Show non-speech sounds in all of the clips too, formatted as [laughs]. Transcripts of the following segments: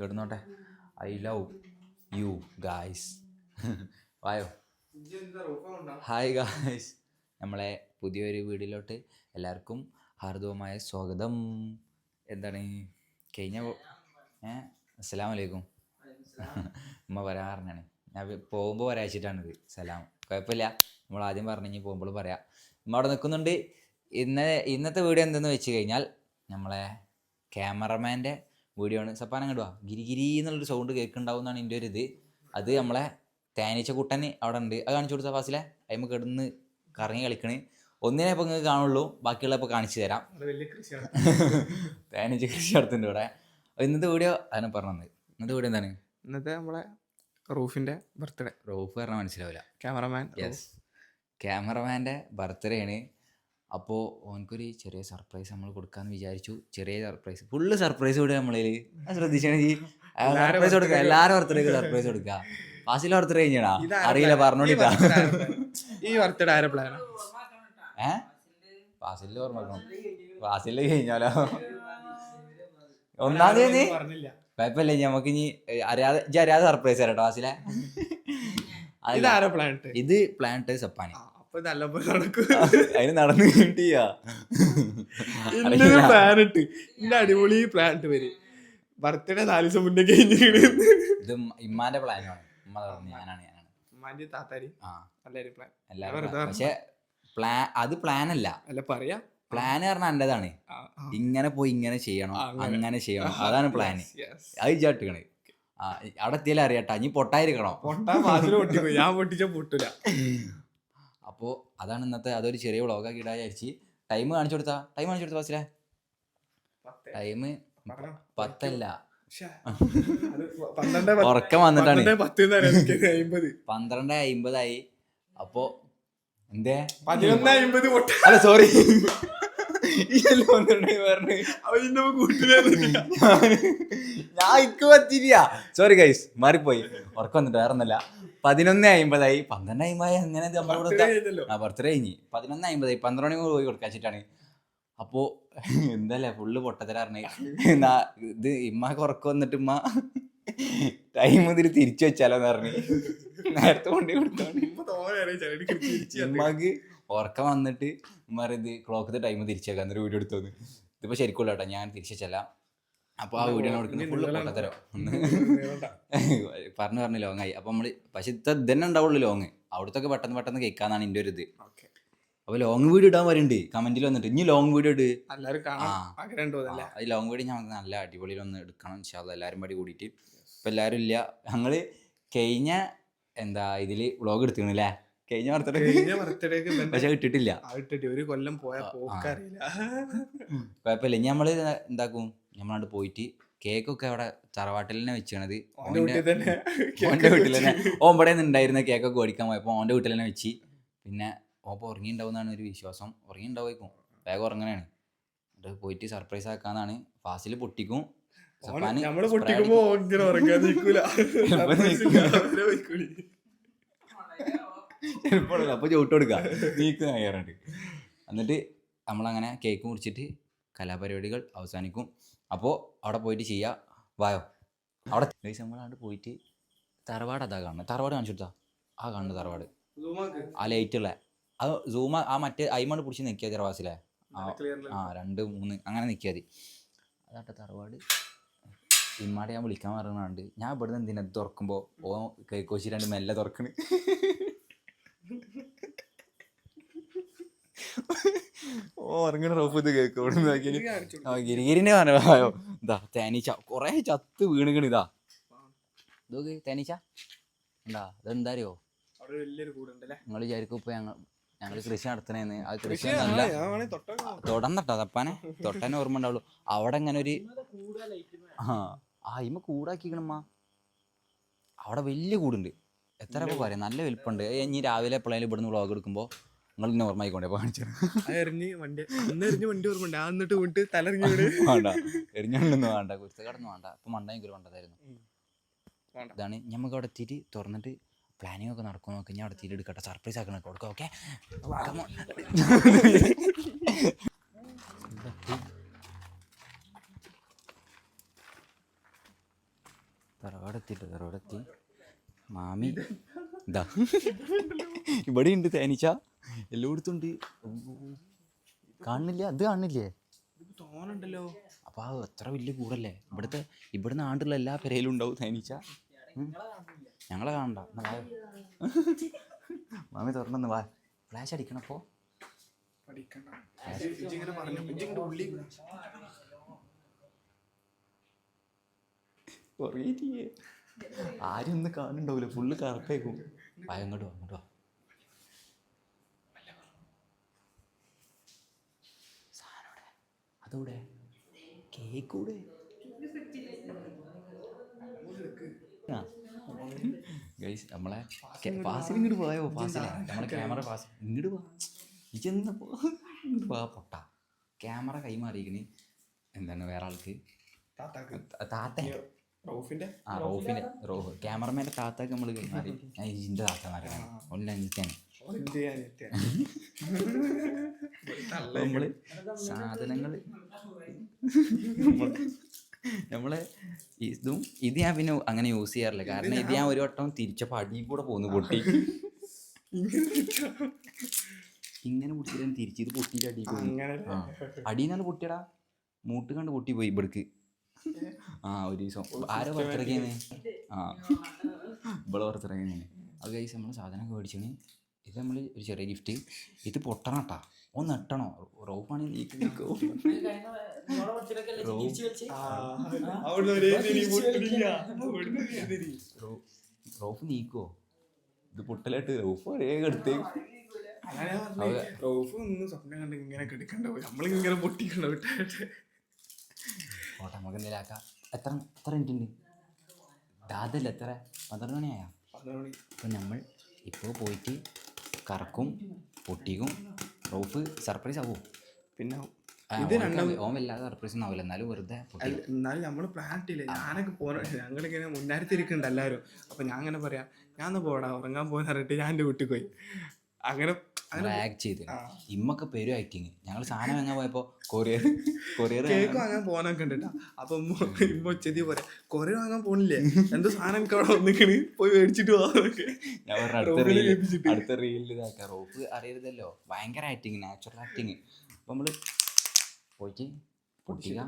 കിടന്നോട്ടെ. I love you guys വായോ. Hi guys നമ്മളെ പുതിയൊരു വീഡിയോയിലോട്ട് എല്ലാവർക്കും ഹാർദവമായ സ്വാഗതം. എന്താണ്? കഴിഞ്ഞ ഏ? അസ്സലാം വലൈക്കും [laughs] ഉമ്മ പറഞ്ഞാണ്. ഞാൻ പോകുമ്പോൾ വരാച്ചിട്ടാണിത് സലാം. കുഴപ്പമില്ല. നമ്മൾ ആദ്യം പറഞ്ഞു പോകുമ്പോൾ പറയാം. നമ്മൾ അവിടെ നിൽക്കുന്നുണ്ട്. ഇന്ന ഇന്നത്തെ വീഡിയോ എന്തെന്ന് വെച്ച് കഴിഞ്ഞാൽ നമ്മളെ ക്യാമറമാന്റെ വീഡിയോ ആണ് സപ്പാനം കണ്ടുവാ ഗിരിഗിരി എന്നുള്ളൊരു സൗണ്ട് കേൾക്കുന്നുണ്ടാവും എന്നാണ് എന്റെ ഒരു ഇത് അത് നമ്മളെ തേനീച്ച കുട്ടന് അവിടെ ഉണ്ട്. അത് കാണിച്ചു കൊടുത്ത ഫാസിലെ? അതിമ്മ കിടന്ന് കറങ്ങി കളിക്കണ്. ഒന്നിനെ ഇപ്പം നിങ്ങൾക്ക് കാണുള്ളൂ. ബാക്കിയുള്ള ഇപ്പോൾ കാണിച്ചു തരാം. [laughs] തേനീച്ച കൃഷി നടത്തുന്നുണ്ട് ഇവിടെ. ഇന്നത്തെ വീഡിയോ അതിനെ പറഞ്ഞത്. ഇന്നത്തെ വീഡിയോ എന്താണ്? ഇന്നത്തെ നമ്മളെ റൂഫിന്റെ ബർത്ത്ഡേ റൂഫ് പറഞ്ഞാൽ മനസ്സിലാവില്ല. ക്യാമറമാൻ യെസ് ക്യാമറമാന്റെ ബർത്ത്ഡേ ആണ്. അപ്പോൾ ഓനക്കൊരു ചെറിയ സർപ്രൈസ് നമ്മൾ കൊടുക്കാന്ന് വിചാരിച്ചു. ചെറിയ സർപ്രൈസ് ഫുള്ള് സർപ്രൈസ് കൊടുക്കുക നമ്മളിൽ ശ്രദ്ധിച്ചാണ് ഈ സർപ്രൈസ് കൊടുക്കുക എല്ലാവരും ബർത്ത്ഡേക്ക് സർപ്രൈസ് കൊടുക്കുക ഫാസിൽ ബർത്ത്ഡേ കഴിഞ്ഞാടാ അറിയില്ല പറഞ്ഞോണ്ടിട്ടാ. ഈ ബർത്ത്ഡേ ആരെ ഓർമ്മ വെക്കണം കഴിഞ്ഞാലോ? ഒന്നാം തീയതി? കുഴപ്പമില്ല നമുക്ക് ഇനി അറിയാതെ ഇജ്ജ് അറിയാതെ സർപ്രൈസ് തരട്ടോ ഫാസിലെ. ഇത് പ്ലാന്റ് സപ്പാനി. അപ്പൊ നല്ലപോലെ നടക്കും. അതിന് നടന്നു കിട്ടിയാ. ഇന്റെ പ്ലാൻ ഇട്ട്. അടിപൊളി പ്ലാൻ ഇട്ട് വരും ബർത്ത്ഡേ നാല് ദിവസം മുന്നേ കഴിഞ്ഞിട്ട് ഇത് ഇമ്മാന്റെ പ്ലാനാണ് ഉമ്മ പറഞ്ഞു ഞാനാണ് ഞാനാണ്. ഉമ്മാന്റെ താത്താരി ആ. പ്ലാൻ എല്ലാവരും പക്ഷെ പ്ലാൻ അത് പ്ലാൻ അല്ല. അല്ല പറയാ. പ്ലാൻ പറഞ്ഞാൽ എന്റേതാണ്. ഇങ്ങനെ പോയി ഇങ്ങനെ ചെയ്യണം അങ്ങനെ. ചെയ്യണം. അതാണ് പ്ലാൻ. അത് ഇജാട്ടിക്കണ് ആ അവിടെ എത്തിയാലും അറിയാട്ടാ ഇനി പൊട്ടായിരിക്കണോ പൊട്ടാ ഞാൻ പൊട്ടിച്ച പൊട്ടൂല. [laughs] അപ്പോൾ അതാണ് ഇന്നത്തെ അതൊരു ചെറിയ വ്ളോഗാക്കി ഇടാൻ വിചാരിച്ച്. ടൈം കാണിച്ചു കൊടുത്താ? ടൈം കാണിച്ചു കൊടുത്താ ഫാസിലെ? ടൈം. പത്തല്ല. ഉറക്കം വന്നിട്ടാണ്. പന്ത്രണ്ട് അയിമ്പതായി. അപ്പോ എന്തേ? പതിനൊന്ന് അമ്പത് അല്ല സോറി ഞാൻ ഇക്ക് പറ്റില്ല സോറി ഗൈസ് മാറിപ്പോയി. ഉറക്കം വന്നിട്ട് വേറെ ഒന്നല്ല പതിനൊന്ന് അമ്പതായി പന്ത്രണ്ട് അമ്പതായി അങ്ങനെ നമ്മൾ ആ ബർത്ത്ഡേ കഴിഞ്ഞ്. പതിനൊന്ന് അമ്പതായി പന്ത്രണ്ട് മണി പോയി കൊടുക്കാച്ചിട്ടാണ് അപ്പോ എന്തല്ലേ ഫുള്ള് പൊട്ടത്തരാറിന് എന്നാ ഇത് ഇമ്മക്ക് ഉറക്കം വന്നിട്ട് ഇമ്മ ടൈം ഇതിൽ തിരിച്ചു വെച്ചാലോന്ന് പറഞ്ഞു. നേരത്തെ കൊണ്ടേ കൊടുത്തോണ്ട് ഇപ്പൊ ഉറക്കം വന്നിട്ട് മറിയത് ക്ലോക്കത്തെ ടൈം തിരിച്ചേക്കാം. എന്നൊരു വീഡിയോ എടുത്തോന്ന് ഇതിപ്പോ ശരിക്കുള്ള കേട്ടോ ഞാൻ തിരിച്ചു വെച്ചല്ല അപ്പൊ ആ വീഡിയോ കൊടുക്കുന്നത് ഫുള്ള് പൊട്ടത്തരോ വേണ്ട. [laughs] പറഞ്ഞു പറഞ്ഞു ലോങ്ങായി അപ്പൊ നമ്മൾ പക്ഷെ ഇത് തന്നെ ഉണ്ടാവുള്ളൂ ലോങ് അവിടത്തൊക്കെ പെട്ടെന്ന് പെട്ടെന്ന് കേൾക്കാന്നാണ് എന്റെ ഒരു ഇത്. അപ്പൊ ലോങ് വീഡിയോ ഇടാൻ വരുന്നുണ്ട് കമന്റിൽ വന്നിട്ട് ഇനി ലോങ് വീഡിയോ ഇട്. എല്ലാരും ലോങ് വീഡിയോ ഞാൻ നല്ല അടിപൊളിയിൽ ഒന്ന് എടുക്കണം ഇൻഷാല്ല എല്ലാവരും പാടി കൂടിയിട്ട്. ഇപ്പൊ എല്ലാരും ഇല്ല. ഞങ്ങൾ കഴിഞ്ഞ എന്താ ഇതിൽ വ്ളോഗ് എടുത്തിരുന്നില്ലേ കഴിഞ്ഞ ബർത്ത്ഡേക്ക് പക്ഷെ ഇട്ടിട്ടില്ല ഇട്ടിട്ട് ഒരു കൊല്ലം പോയ. പോക്കറിയില്ല കുഴപ്പമില്ല. ഇനി നമ്മൾ എന്താക്കും? നമ്മളവിടെ പോയിട്ട് കേക്ക് ഒക്കെ അവിടെ തറവാട്ടിൽ തന്നെ വെച്ചത് ഓന്റെ വീട്ടിൽ തന്നെ. ഓമ്പടെ ഉണ്ടായിരുന്ന കേക്കൊക്കെ ഓടിക്കാൻ പോയപ്പോ ഓന്റെ വീട്ടിൽ തന്നെ വെച്ച്. പിന്നെ ഓപ്പ ഉറങ്ങിണ്ടാവുന്നതാണ് ഒരു വിശ്വാസം. ഉറങ്ങിണ്ടാവും വേഗം ഉറങ്ങനെയാണ് എന്നിട്ട് പോയിട്ട് സർപ്രൈസ് ആക്കാന്നാണ്. ഫാസിൽ പൊട്ടിക്കും. നമ്മൾ പൊട്ടിക്കുമ്പോ ഉറങ്ങാൻ നിൽക്കൂല. [laughs] ചിലപ്പോൾ അപ്പോൾ ചവിട്ട് കൊടുക്കുക നീക്ക് കയറിട്ട് എന്നിട്ട് നമ്മളങ്ങനെ കേക്ക് മുറിച്ചിട്ട് കലാപരിപാടികൾ അവസാനിക്കും. അപ്പോൾ അവിടെ പോയിട്ട് ചെയ്യുക വായോ. അവിടെ നമ്മളവിടെ പോയിട്ട് തറവാട് അതാ കാണുന്നത് തറവാട് കാണിച്ചു കൊടുത്താ. ആ കാണുന്നത് തറവാട്. ആ ലൈറ്റുള്ള അത് സൂമ ആ മറ്റേ അയിമാണ് പിടിച്ച് നിൽക്കിയ ചെറവാസിലെ. ആ രണ്ട് മൂന്ന് അങ്ങനെ നിൽക്കിയാൽ മതി. അതാട്ടെ തറവാട്. ഇമ്മാടെ ഞാൻ വിളിക്കാൻ പറഞ്ഞാണ്ട് ഞാൻ ഇവിടുന്ന് എന്തിനാ തുറക്കുമ്പോൾ ഓ കൈക്കോശി രണ്ട് മെല്ലെ തുറക്കണ്. ഓ ഇറങ്ങണ റോപ്പ് ഇത് കേക്ക് ആ ഗിരിഗിരിന്റെ പറഞ്ഞോ ഇതാ തേനീച്ച. കൊറേ ചത്ത് വീണുകണ് ഇതാ. ഇതൊക്കെ തേനീച്ച? എന്താ ഇതെന്താ അറിയോ? നിങ്ങൾ വിചാരിക്കും ഇപ്പൊ ഞങ്ങൾ ഞങ്ങൾ കൃഷി നടത്തണേന്ന്. ആ കൃഷി നല്ല തൊടന്നട്ടോ തപ്പാനെ. തൊട്ടനെ ഓർമ്മ ഉണ്ടാവുള്ളൂ. അവിടെ ഇങ്ങനെ ഒരു ആ ആ ഇമ്മ കൂടാക്കിക്കണമ്മ. അവിടെ വലിയ കൂടുണ്ട്. എത്ര പറയാം? നല്ല വലിപ്പമുണ്ട്. ഇനി രാവിലെ എപ്പോഴായാലും ഇവിടുന്ന് വ്ളോഗ് എടുക്കുമ്പോൾ നിങ്ങൾ കാണിച്ചു എറിഞ്ഞ് വണ്ടി അന്ന് എറിഞ്ഞ് വണ്ടി ഓർമ്മ ആ എന്നിട്ട് തലറിഞ്ഞ് [laughs] വേണ്ട കുരുത്ത കടന്ന് വേണ്ട. അപ്പൊ മണ്ട വേണ്ടതായിരുന്നു ഇതാണ് ഞമ്മക്ക് അവിടെ എത്തിയിട്ട് തുറന്നിട്ട് പ്ലാനിങ് ഒക്കെ നടക്കുമോ നോക്കി. ഞാൻ അവിടെ തിരി എടുക്കട്ടെ. സർപ്രൈസ് ആക്കണം കൊടുക്കാം ഓക്കെ തറവാടെത്തിട്ട് തറവാടെത്തി മാമി ഇതാ [laughs] ഇവിടെ ഉണ്ട് തേനീച്ച. എല്ലായിടത്തും ഉണ്ട് കാണുന്നില്ല അത് കാണുന്നില്ലേ തോന്നുന്നുണ്ടല്ലോ. അപ്പൊ ആ എത്ര വലിയ കൂടല്ലേ? ഇവിടുത്തെ ഇവിടുന്ന് ആണ്ടുള്ള എല്ലാ പെരയിലും ഉണ്ടാവും തേനീച്ച. ഞങ്ങളെ കാണണ്ട. മാമി തുറന്നു വാ. ഫ്ലാഷ് അടിക്കണപ്പോ ആരും ഒന്ന് കാണുന്നുണ്ടാവില്ല ഫുള്ള് കറപ്പേക്കും. വാ അങ്ങോട്ട് വാ അങ്ങോട്ട് വാ. അതവിടെ കേക്ക് കൂടെ ഗൈസ് നമ്മളെ ഫാസിൽ ഇങ്ങോട്ട് പോയോ? ഫാസിലെ നമ്മളെ ക്യാമറ ഫാസ് ഇങ്ങോട്ട് പോ ഇജെന്ന് പോ. ഇങ്ങോട്ട് പോകാ പൊട്ട. ക്യാമറ കൈമാറിയിരിക്കണ്. എന്താണ് വേറെ ആൾക്ക്? താത്ത. റോഫിന്റെ? ആ റോഫിന് റോഫ് ക്യാമറമാന്റെ താത്താക്ക് നമ്മൾ കൈമാറി. ഞാൻ ഇതിന്റെ താത്തമാരാണ് ഒന്ന് അഞ്ചാണ് എന്ത് ചെയ്യാൻ നമ്മൾ സാധനങ്ങൾ നമ്മളെ ഇതും ഇത് ഞാൻ പിന്നെ അങ്ങനെ യൂസ് ചെയ്യാറില്ല. കാരണം ഇത് ഞാൻ ഒരു വട്ടം തിരിച്ചപ്പോൾ അടിയിൽ കൂടെ പോന്നു പൊട്ടി. ഇങ്ങനെ പൊട്ടിയിട്ട് തിരിച്ച് ഇത് പൊട്ടിയിട്ട് അടിയിൽ പോയി. അടിയിൽ പൊട്ടിയടാ. മൂട്ട് കണ്ട് പൊട്ടി പോയി ഇവിടേക്ക്. ആ ഒരു ദിവസം. ആരോ പുറത്തിറങ്ങിയാണ് ആ. ഇവിടെ പുറത്തിറങ്ങിയാണ് അത് കഴിച്ച് നമ്മൾ സാധനമൊക്കെ മേടിച്ചാണ് ഇത് നമ്മൾ ഒരു ചെറിയ ഗിഫ്റ്റ് ഇത് പൊട്ടണം കേട്ടാ ഒന്ന് എട്ടണോ റോപ്പാണ്. റോഫ് നീക്കോ? ഇത് പൊട്ടലായിട്ട് റോഫ് ഒരേ എടുത്ത് റോഫ് ഒന്ന് സ്വപ്നം കണ്ട് ഇങ്ങനെ കിടക്കണ്ടാവും നമ്മളിങ്ങനെ പൊട്ടിക്കണ്ട വിട്ടായിട്ട് ഓട്ടെ നമുക്ക് എന്തെങ്കിലും ആക്കാം. എത്ര എത്ര മിനിറ്റ് ഉണ്ട്? ദാതല്ല എത്ര? പന്ത്രണ്ട് മണിയായാ? പന്ത്രണ്ട് മണി. അപ്പം നമ്മൾ ഇപ്പോൾ പോയിട്ട് കറക്കും പൊട്ടിക്കും. റോഫ് സർപ്രൈസ് ആവോ? പിന്നെ ഇത് രണ്ടും രണ്ടാം സർപ്രൈസ് ഒന്നും ആവില്ല എന്നാലും വെറുതെ എന്നാലും നമ്മൾ പ്ലാൻ ഇട്ടില്ല. ഞാനൊക്കെ പോണ ഞങ്ങളിങ്ങനെ മുന്നാരത്തിരിക്കുന്നുണ്ട് എല്ലാവരും. അപ്പൊ ഞാൻ അങ്ങനെ പറയാം ഞാൻ ഒന്ന് പോടാ ഉറങ്ങാൻ പോകുന്ന പറഞ്ഞിട്ട് ഞാൻ എന്റെ വീട്ടിൽ പോയി. അങ്ങനെ ആക്ട് ചെയ്ത്. ഇമ്മൊക്കെ പേരും ആക്ടിങ് ഞങ്ങൾ സാധനം വാങ്ങാൻ പോയപ്പോ കൊറിയർ കൊറിയർ കേക്ക് വാങ്ങാൻ പോകാനൊക്കെ ഉണ്ട് അപ്പൊ ഇമ്മ ഉച്ചതി പറയാ കൊറിയർ വാങ്ങാൻ പോണില്ലേ? എന്തോ സാധനം എനിക്ക് അവിടെ വന്നിക്കണ്. പോയി മേടിച്ചിട്ട് പോവാന്നൊക്കെ ഞാൻ പറഞ്ഞ അടുത്ത റീൽ അടുത്ത റീലിൽ ഇതാക്കാം റോപ്പ് അറിയരുതല്ലോ. ഭയങ്കര ആക്ടിങ് നാച്ചുറൽ ആക്ടിങ് അപ്പൊ നമ്മൾ പോയിട്ട് പൊട്ടിക്ക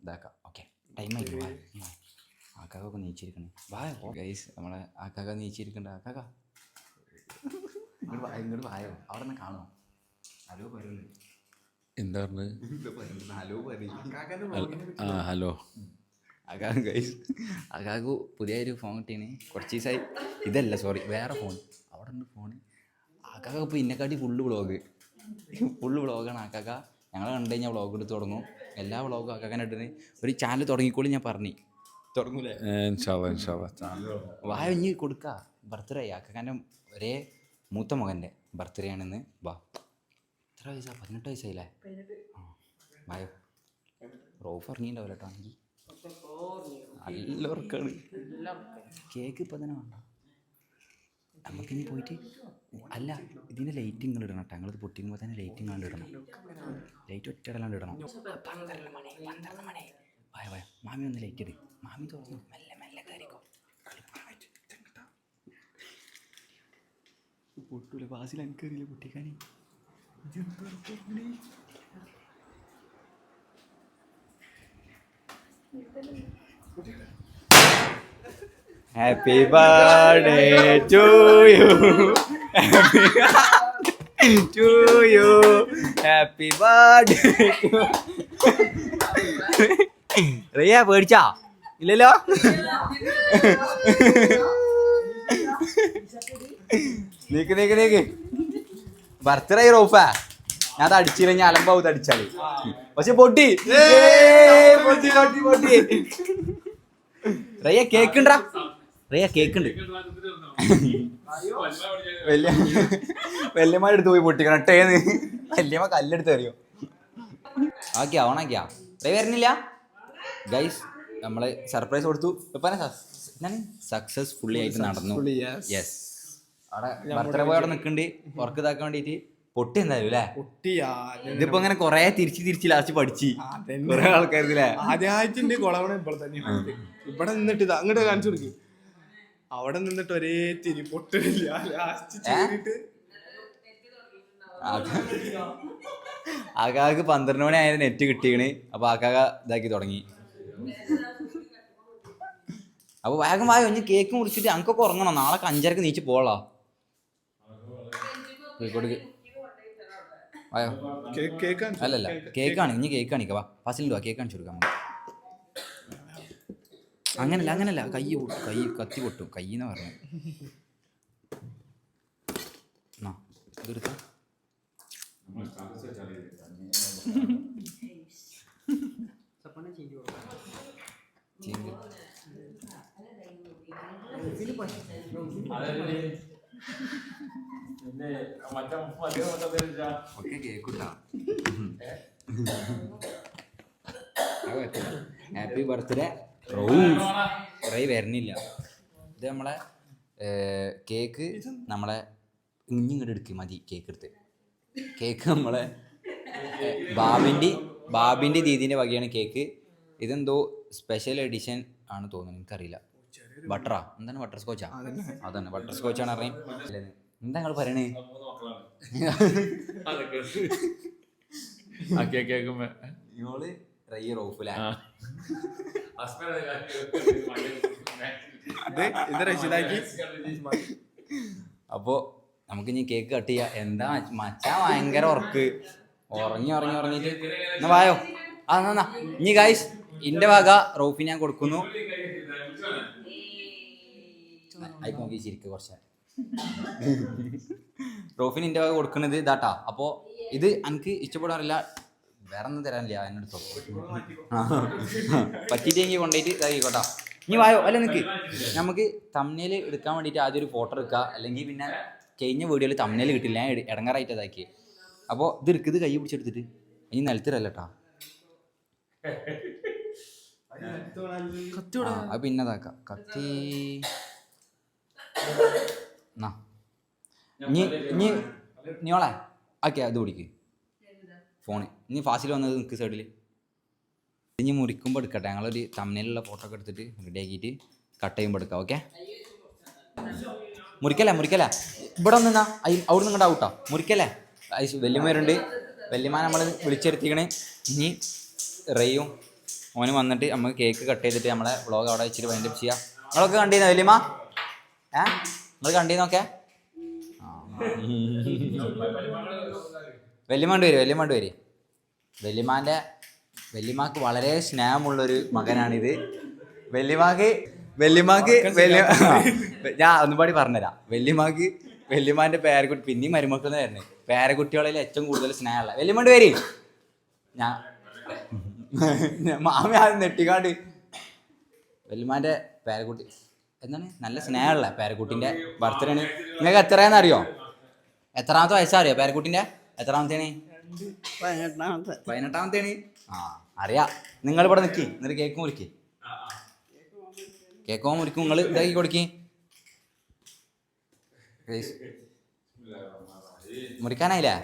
ഇതാക്കാം. ഓക്കെ ടൈം ആയി ആക്കാക്കൊക്കെ നീച്ചിരിക്കണേ. വാ ഗൈസ് നമ്മളെ ആക്കാക്ക നീച്ചിരിക്കണ്ട. ആക്കാക്ക. ഇങ്ങോട്ട് വാ- ഇങ്ങോട്ട് വായോ? അവിടെ നിന്ന് കാണോ ഹലോ പറയുന്നു എന്താ പറഞ്ഞത്? ഹലോ പറയും ആ ഹലോ. അകാക്ക് ഗൈസ് അകാക്ക് പുതിയൊരു ഫോൺ കിട്ടീന്. കുറച്ച് ദിവസമായി ഇതല്ല സോറി വേറെ ഫോൺ അവിടെ ഉണ്ട് ഫോൺ അക്കാക്ക ഇപ്പോൾ ഇന്നെക്കാട്ടി ഫുള്ള് വ്ളോഗ് ഫുള്ള് വ്ളോഗാണ് അക്കാക്ക ഞങ്ങൾ കണ്ടു കഴിഞ്ഞാൽ വ്ളോഗ് എടുത്ത് തുടങ്ങും. എല്ലാ വ്ളോഗും അക്കാക്കനെ ഇട്ടിന്. ഒരു ചാനൽ തുടങ്ങിക്കോളി ഞാൻ പറഞ്ഞു. തുടങ്ങൂലേ? വായ ഇനി കൊടുക്ക. ബർത്ത്ഡേ അക്കാക്കാന്റെ ഒരേ മൂത്ത മകന്റെ ബർത്ത്ഡേ ആണെന്ന്. വാ. എത്ര വയസ്സാ? പതിനെട്ട് വയസ്സായില്ലേ? ആ വായോ. റോഫ് ഇറങ്ങിയിട്ടുണ്ടാവില്ല കേട്ടോ ആണെങ്കിൽ നല്ല ഉറക്കാണ്. കേക്ക് ഇപ്പം തന്നെ വേണ്ട. നമുക്കിനി പോയിട്ട് അല്ല ഇതിന്റെ നിങ്ങൾ ഇടണം കേട്ടോ ഞങ്ങളിത് പൊട്ടിക്കുമ്പോൾ തന്നെ ലൈറ്റ് കണ്ട് ഇടണം. ലൈറ്റ് ഒറ്റ ഇടലാണ്ട് ഇടണം. പന്ത്രണ്ട് മണി പന്ത്രണ്ട് മണി. വായ വായ. മാമി ഒന്ന് ലൈറ്റ് ഇട്. മാമി തുറന്നു. മെല്ലെ പൊട്ടൂല ബാസിൽ എനിക്കറിയില്ല പൊട്ടിക്കാനേ Happy birthday to you. to you. Happy birthday to Riya പേടിച്ചാ ഇല്ലല്ലോ നീക്ക് നീക്ക് നീക്ക്. ബർത്ത്ഡേ റോഫാ. ഞാൻ അടിച്ചില്ല ഞാൻ അലമ്പാവത് അടിച്ചാൽ. പക്ഷെ പൊട്ടി. റയ്യ കേക്ക് ഉണ്ടാ റയ്യ കേക്കുണ്ട് വല്യ വലിയ വല്യമ്മ എടുത്ത് പോയി പൊട്ടിക്കണം ടേന്ന് വല്യമ്മ കല്ലെടുത്ത് അറിയോ ആക്കിയാ ഓണാക്കിയാ. റേ വരുന്നില്ല? ഗൈസ് നമ്മൾ സർപ്രൈസ് കൊടുത്തു. ഇപ്പൊ ഞാൻ സക്സസ്ഫുള്ളി ആയിട്ട് നടന്നു. യെസ് അവിടെ ബർത്ത്ഡേ ബോയ് അവിടെ നിൽക്കുന്നുണ്ട്. വർക്ക് ഇതാക്കാൻ വേണ്ടിയിട്ട് പൊട്ടി എന്തായാലും അല്ലേ? പൊട്ടിയാ ഇതിപ്പോ ഇങ്ങനെ കൊറേ തിരിച്ച് തിരിച്ച് ലാസ്റ്റ് പഠിച്ചു. കൊറേ ആൾക്കാരില്ലേ ആദ്യമായിട്ടുണ്ട് കൊളവണ ഇപ്പോൾ തന്നെയാണ് ഇവിടെ നിന്നിട്ട് ഇത് അങ്ങോട്ട് കാണിച്ചു കൊടുക്കും. അവിടെ നിന്നിട്ട് ഒരേ തിരി പൊട്ടില്ല ലാസ്റ്റ് ആകാക്ക് പന്ത്രണ്ട് മണി ആയത് നെറ്റ് കിട്ടിയാണ് അപ്പൊ ആകാക ഇതാക്കി തുടങ്ങി. അപ്പൊ വേഗം വായോ ഇനി കേക്ക് മുറിച്ചിട്ട് ഞങ്ങൾക്കൊക്കെ ഉറങ്ങണം. നാളെ അഞ്ചരക്ക് നീച്ച് പോളാ കോഴിക്കോട് വായോ. അല്ലല്ല കേക്കാണ് ഇനി കേക്ക് കാണിക്കാം. വാ ഫസിലിന്റെ വാ കേക്ക് കാണിച്ചു കൊടുക്കാം അങ്ങനല്ല അങ്ങനല്ല. കൈ കൈ കത്തി പൊട്ടും. കൈന്ന് പറഞ്ഞു. എന്നാ, ഇതെടുത്തോ. ഒക്കെ കേക്കുട്ടാ. ഹാപ്പി ബർത്ത്ഡേ കുറേ വരണില്ല. ഇത് നമ്മളെ കേക്ക് നമ്മളെ ഇഞ്ഞി ഇങ്ങോട്ട് എടുക്ക് മതി കേക്ക് എടുത്ത്. കേക്ക് നമ്മളെ ബാബിന്റെ ബാബിന്റെ ദീദിന്റെ വകയാണ് കേക്ക്. ഇതെന്തോ സ്പെഷ്യൽ എഡിഷൻ ആണ് തോന്നുന്നത് എനിക്കറിയില്ല. ബട്ടറാ എന്താണ് ബട്ടർ സ്കോച്ചാ അതന്നെ. ബട്ടർ സ്കോച്ചാണ് അറിയാം. എന്താ നിങ്ങൾ പറയണേ? നിങ്ങൾ റൈ റോഫില. ഇത് ഇത് രക്ഷിതാക്കി. അപ്പോ നമുക്ക് ഇനി കേക്ക് കട്ട് ചെയ്യാം. എന്താ മച്ചാ ഭയങ്കര ഉറക്ക്. ഉറങ്ങി ഉറങ്ങി ഉറങ്ങിട്ട്. എന്നാ വായോ? ആ എന്നാ, ഇനി ഗായ്സ് ഇന്റെ വക റോഫി ഞാൻ കൊടുക്കുന്നു. ആയിക്കോ നോക്കി ചിരിക്ക് കുറച്ച് റോഫിന് ഇന്റെ വക കൊടുക്കുന്നത് ഇതാട്ടാ. അപ്പോ ഇത് എനിക്ക് ഇഷ്ടപ്പെടാറില്ല. വേറെ ഒന്നും തരാനില്ല എന്നെടുത്തോ പറ്റിയിട്ടെങ്കിൽ കൊണ്ടുപോയിട്ട് ഇതാക്കിക്കോട്ടാ. ഇനി വായോ അല്ല നിനക്ക് നമുക്ക് തമ്മിൽ എടുക്കാൻ വേണ്ടിയിട്ട് ആദ്യം ഒരു ഫോട്ടോ എടുക്കുക അല്ലെങ്കിൽ പിന്നെ കഴിഞ്ഞ വീഡിയോയിൽ തമ്മിൽ കിട്ടില്ല. ഞാൻ ഇട- ഇടങ്ങാറായിട്ട് ഇതാക്കി. അപ്പോൾ ഇത് എടുക്ക് ഇത് കൈ പിടിച്ചെടുത്തിട്ട് ഇനി നിലത്തിരല്ലട്ടാ കത്തി അത് പിന്നെ ഇതാക്കാം. കത്തി. എന്നാ നീ നീ നീളെ ഓക്കെ അത് പിടിക്ക് ഫോണ്. നീ ഫാസിൽ വന്നത് നിൽക്ക് സൈഡിൽ ഇനി മുറിക്കുമ്പോൾ എടുക്കട്ടെ. ഞങ്ങളൊരു തമ്മിലുള്ള ഫോട്ടോ ഒക്കെ എടുത്തിട്ട് റെഡി ആക്കിയിട്ട് കട്ട് ചെയ്യുമ്പോൾ എടുക്കാം ഓക്കെ മുറിക്കല്ലേ മുറിക്കല്ലേ? ഇവിടെ നിന്നാ. അവിടെ നിന്ന് ഔട്ടാ മുറിക്കല്ലേ? ഐസ് വല്യമ്മരുണ്ട് വല്യമ്മ നമ്മൾ വിളിച്ചെടുത്തിക്കണേ ഇനി റെയും ഓന് വന്നിട്ട് നമുക്ക് കേക്ക് കട്ട് ചെയ്തിട്ട് നമ്മളെ വ്ളോഗ് അവിടെ വെച്ചിട്ട് വൈൻഡപ്പ് ചെയ്യാം. നിങ്ങളൊക്കെ കണ്ടിരുന്നോ വല്യമ്മ? ഏ? നിങ്ങൾ നോക്കേ വല്യമാണ്ട് വരും വല്യമാണ്ട് വരും വല്യമാന്റെ വല്യമാക്ക് വളരെ സ്നേഹമുള്ളൊരു മകനാണിത്. വല്യമാക്ക് വല്യമാക്ക് വല്യ ഞാൻ ഒന്നുപാടി പറഞ്ഞുതരാം. വല്യമാക്ക് വല്യമാന്റെ പേരക്കുട്ടി പിന്നെയും മരുമക്കൾ വരുന്നത്. പേരക്കുട്ടികളിൽ ഏറ്റവും കൂടുതൽ സ്നേഹമുള്ള വല്യമാണ്ട് വരി ഞാൻ ഞാൻ മാമി ആദ്യം നെട്ടിക്കാണ്ട്. വല്യമാന്റെ പേരക്കുട്ടി എന്താണ്? നല്ല സ്നേഹമുള്ള പേരക്കുട്ടിന്റെ ബർത്ത്ഡേ ആണ് നിങ്ങൾക്ക് എത്രയാണെന്ന് അറിയോ? എത്രാമത്തെ വയസ്സാ അറിയോ പേരക്കുട്ടിന്റെ എത്രാമത്തേണ് പതിനെട്ടാമത്തെ. പതിനെട്ടാമത്തേണ് ആ അറിയാ. നിങ്ങൾ ഇവിടെ നിൽക്കി എന്നിട്ട് കേക്ക് മുറിക്കി. കേക്കോ മുറിക്കും. നിങ്ങൾ ഇതാക്കി കൊടുക്കി. മുറിക്കാനായില്ലേ?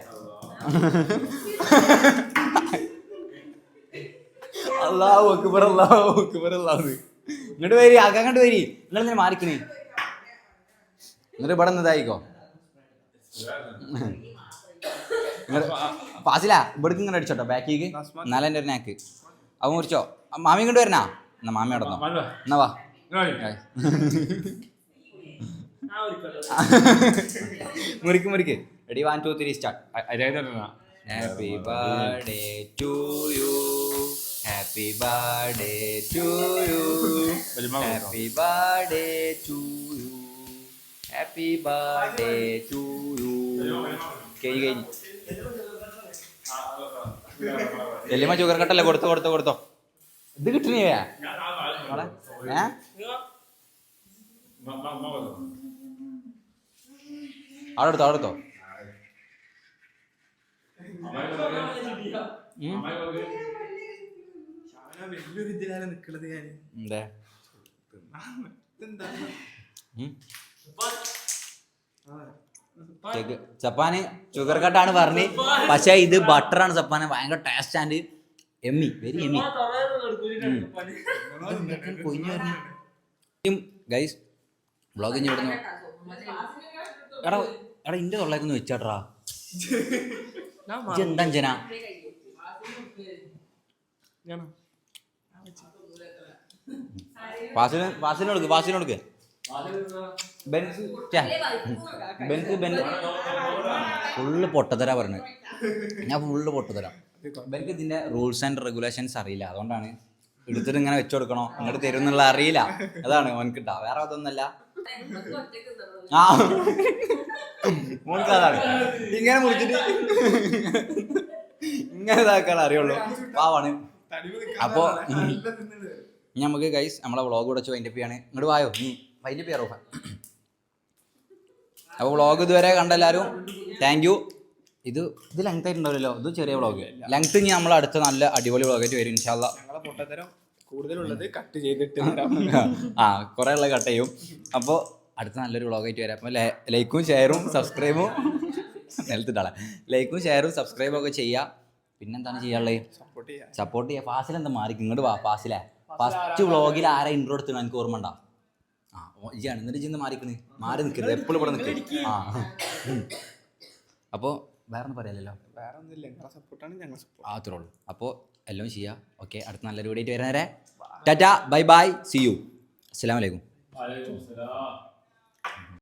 അല്ലാഹു അക്ബർ അല്ലാഹു അക്ബർ അല്ലാഹു ഇങ്ങോട്ട് വരി അകങ്ങോട്ട് കണ്ട് വരി. നിങ്ങൾ ഇങ്ങനെ മാറിക്കണേ? എന്നിട്ട് ഇവിടെ നിന്നതായിക്കോ ഫാസില ഇവിടേക്ക് ഇങ്ങനെ അടിച്ചോട്ടോ ബാക്കിക്ക്. എന്നാലും എന്റെ ഒരു നാക്ക് അവൻ മുറിച്ചോ? മാമി ഇങ്ങോട്ട് വരണാ? എന്നാ മാമി അടന്നോ എന്നാ വാ. മുറിക്ക് മുറിക്ക്. Ready one two three start happy birthday to you happy birthday to you happy birthday to you happy birthday to you കഴിഞ്ഞ് കഴിഞ്ഞ് എല്ലിമ ഷുഗർ കട്ടല്ലേ കൊടുത്തോ കൊടുത്തോ കൊടുത്തോ. ഇത് കിട്ടണേ മോളെ ഏ? അവിടെ എടുത്തോ അവിടെ എടുത്തോ. ഉം. വലിയൊരു ഇതിലാണ് നിക്കണത് ഞാൻ എന്തേ ചപ്പാന് ഷുഗർ കട്ടാണ് പറഞ്ഞ്. പക്ഷെ ഇത് ബട്ടറാണ് ചപ്പാന്. ഭയങ്കര taste and yummy very yummy guys blog ഇനി ഇവിടുന്ന് എടാ എടാ ഇന്റെ തൊള്ളേക്കൊന്ന് വെച്ചാട്രാ എന്താ ജന ഞാനോ. പാസിന് പാസിന് കൊടുക്ക് പാസിന് കൊടുക്ക്. ബെൻസ് ബെൻസ് ബെൻസ് ഫുള്ള് പൊട്ടത്തരാ പറഞ്ഞത് ഞാൻ ഫുള്ള് പൊട്ടത്തരാ. ബെൻക്ക് ഇതിന്റെ റൂൾസ് ആൻഡ് റെഗുലേഷൻസ് അറിയില്ല. അതുകൊണ്ടാണ് എടുത്തിട്ട് ഇങ്ങനെ വെച്ചു കൊടുക്കണോ? അങ്ങോട്ട് തരും എന്നുള്ള അറിയില്ല. അതാണ് ഓനക്ക് ഇട്ടാ വേറെ അതൊന്നല്ല ആ. ഓനക്ക് അതാണ്. ഇങ്ങനെ മുറിച്ചിട്ട് ഇങ്ങനെ ഇതാക്കാൻ അറിയുള്ളൂ. പാവാണ്. അപ്പോ ഇനി നമുക്ക് ഗൈസ് നമ്മളെ വ്ളോഗ് കൂടെ വൈൻഡപ്പ് ചെയ്യാണ്. ഇങ്ങോട്ട് വായോ? നീ വൈൻഡപ്പ് ചെയ്യാറോ അപ്പോൾ വ്ളോഗ് ഇതുവരെ കണ്ട എല്ലാവരും താങ്ക് യു ഇത് ഇത് ലെങ്ത് ആയിട്ടുണ്ടാവില്ലല്ലോ. ഇത് ചെറിയ വ്ളോഗ് ലെങ്ത് ഇനി നമ്മൾ അടുത്ത നല്ല അടിപൊളി വ്ളോഗായിട്ട് വരും ഇൻഷാല്ല കൂടുതലുള്ളത് കട്ട് ചെയ്തിട്ട് ആ കുറേ ഉള്ള കട്ട് ചെയ്യും. അപ്പോൾ അടുത്ത നല്ലൊരു വ്ളോഗായിട്ട് വരാം. അപ്പോൾ ലൈക്കും ഷെയറും സബ്സ്ക്രൈബും നിലത്തിട്ടാളെ. ലൈക്കും ഷെയറും സബ്സ്ക്രൈബും ഒക്കെ ചെയ്യുക പിന്നെന്താണ് ചെയ്യാനുള്ളത്? സപ്പോർട്ട് ചെയ്യാം. സപ്പോർട്ട് ചെയ്യാം. ഫാസിൽ എന്താ മാറി ഇങ്ങോട്ട് വാ ഫാസിലെ ഫസ്റ്റ് വ്ളോഗിൽ ആരാ ഇൻട്രോ എടുത്തു എനിക്ക് ഓർമ്മ ഉണ്ടാ? ആ ഇയാണ് എന്നിട്ട് ഇജിന്ന് മാറിക്കണ്. മാറി നിൽക്കരുത് എപ്പോഴും ഇവിടെ നിൽക്കരുത് ആ. [laughs] അപ്പോൾ വേറെ ഒന്നും പറയാലല്ലോ വേറെ ഒന്നുമില്ല ഞങ്ങളെ സപ്പോർട്ടാണ് ഞങ്ങൾ സപ്പോർട്ട് അത്രേ ഉള്ളൂ. അപ്പോൾ എല്ലാം ചെയ്യാം. ഓക്കെ അടുത്ത നല്ലൊരു വീഡിയോ ആയിട്ട് വരുന്നവരെ tata bye bye. See you അസ്സാം വലൈക്കും